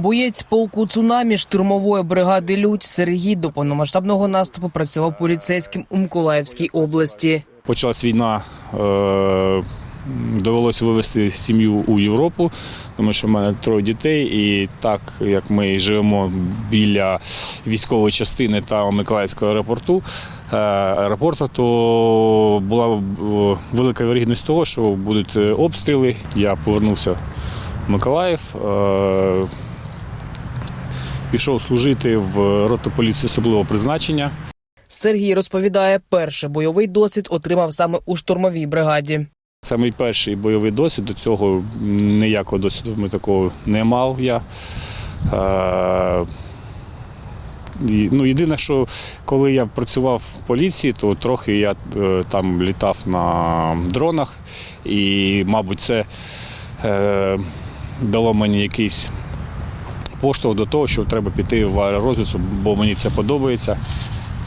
Боєць полку цунамі штурмової бригади Людь Сергій до повномасштабного наступу працював поліцейським у Миколаївській області. Почалась війна, е, довелося вивезти сім'ю у Європу, тому що в мене троє дітей, і так як ми живемо біля військової частини та Миколаївського аеропорту, е, аеропорту, то була е, велика вірогідність того, що будуть обстріли. Я повернувся в Миколаїв. Пішов служити в роту поліції особливого призначення. Сергій розповідає, перший бойовий досвід отримав саме у штурмовій бригаді. Це мій перший бойовий досвід. До цього ніякого досвіду ми такого не мав я. Е, ну, єдине, що коли я працював в поліції, то трохи я е, там літав на дронах, і, мабуть, це е, дало мені якийсь поштовх до того, що треба піти в аеророзвідку, бо мені це подобається.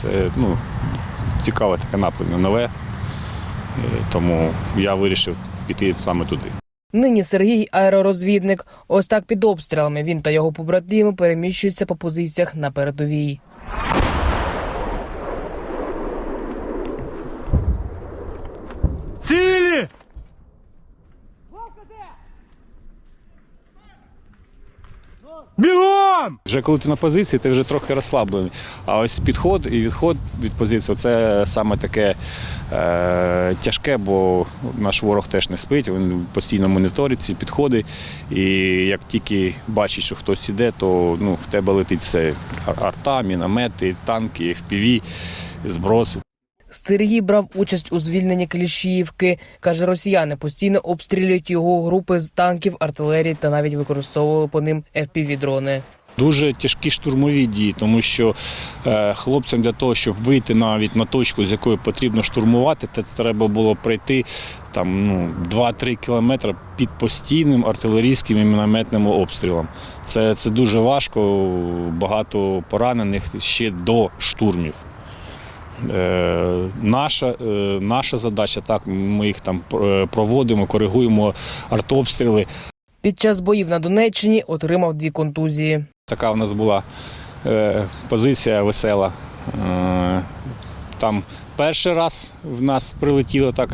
Це ну, цікаве таке напрямок, нове. Е, Тому я вирішив піти саме туди. Нині Сергій аеророзвідник. Ось так під обстрілами він та його побратими переміщуються по позиціях на передовій. Бігом! Вже коли ти на позиції, ти вже трохи розслаблений. А ось підход і відход від позиції це саме таке е, тяжке, бо наш ворог теж не спить, він постійно моніторить ці підходи. І як тільки бачить, що хтось іде, то ну, в тебе летить все арта, міномети, танки, FPV, зброси. Сергій брав участь у звільненні Кліщіївки. Каже, росіяни постійно обстрілюють його групи з танків, артилерії та навіть використовували по ним FPV-дрони. Дуже тяжкі штурмові дії, тому що е, хлопцям для того, щоб вийти навіть на точку, з якої потрібно штурмувати, це треба було пройти там ну 2-3 кілометри під постійним артилерійським і мінометним обстрілом. Це, це дуже важко, багато поранених ще до штурмів. Е, наша, е, наша задача, так, ми їх там е, проводимо, коригуємо артобстріли. Під час боїв на Донеччині отримав дві контузії. Така в нас була позиція весела. Там перший раз в нас прилетіло так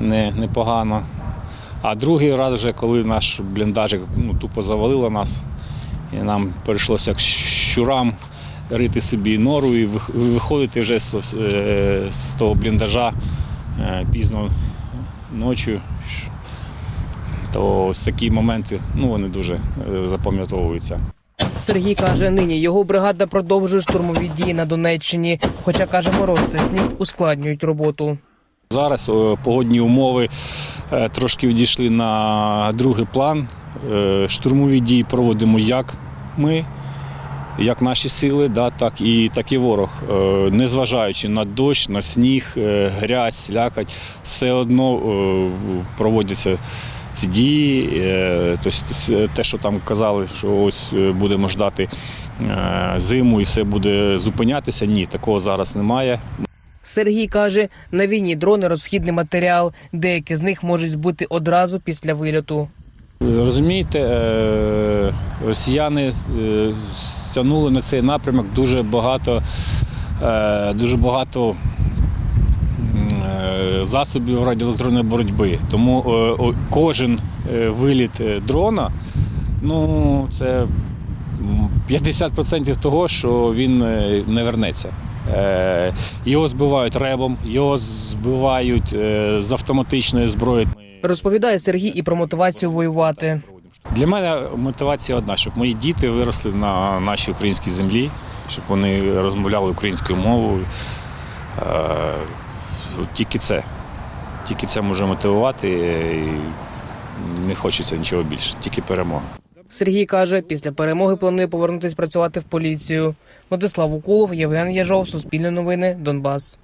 не, непогано. А другий раз, вже, коли наш бліндажик ну, тупо завалило нас, і нам прийшлося як щурам рити собі нору і вих- виходити вже з, е, з того бліндажа е, пізно ночі. То ось такі моменти ну, вони дуже е, запам'ятовуються. Сергій каже, нині його бригада продовжує штурмові дії на Донеччині. Хоча каже, мороз та сніг ускладнюють роботу. Зараз погодні умови трошки відійшли на другий план. Штурмові дії проводимо як ми, як наші сили, да, так, і, так і ворог. Е, Незважаючи на дощ, на сніг, е, грязь, слякать, все одно е, проводяться ці дії. Тобто те, що там казали, що ось будемо ждати зиму і все буде зупинятися, ні, такого зараз немає. Сергій каже, на війні дрони розхідний матеріал. Деякі з них можуть збити одразу після вильоту. Розумієте, е, росіяни е, стягнули на цей напрямок дуже багато, е, дуже багато засобів радіоелектронної боротьби. Тому кожен виліт дрона, ну це 50% того, що він не вернеться. Його збивають ребом, його збивають з автоматичної зброї. Розповідає Сергій і про мотивацію воювати. Для мене мотивація одна, щоб мої діти виросли на нашій українській землі, щоб вони розмовляли українською мовою. Е, Тільки це. Тільки це може мотивувати і не хочеться нічого більше, тільки перемога. Сергій каже, після перемоги планує повернутися працювати в поліцію. Владислав Уколов, Євген Яжов, Суспільне новини, Донбас.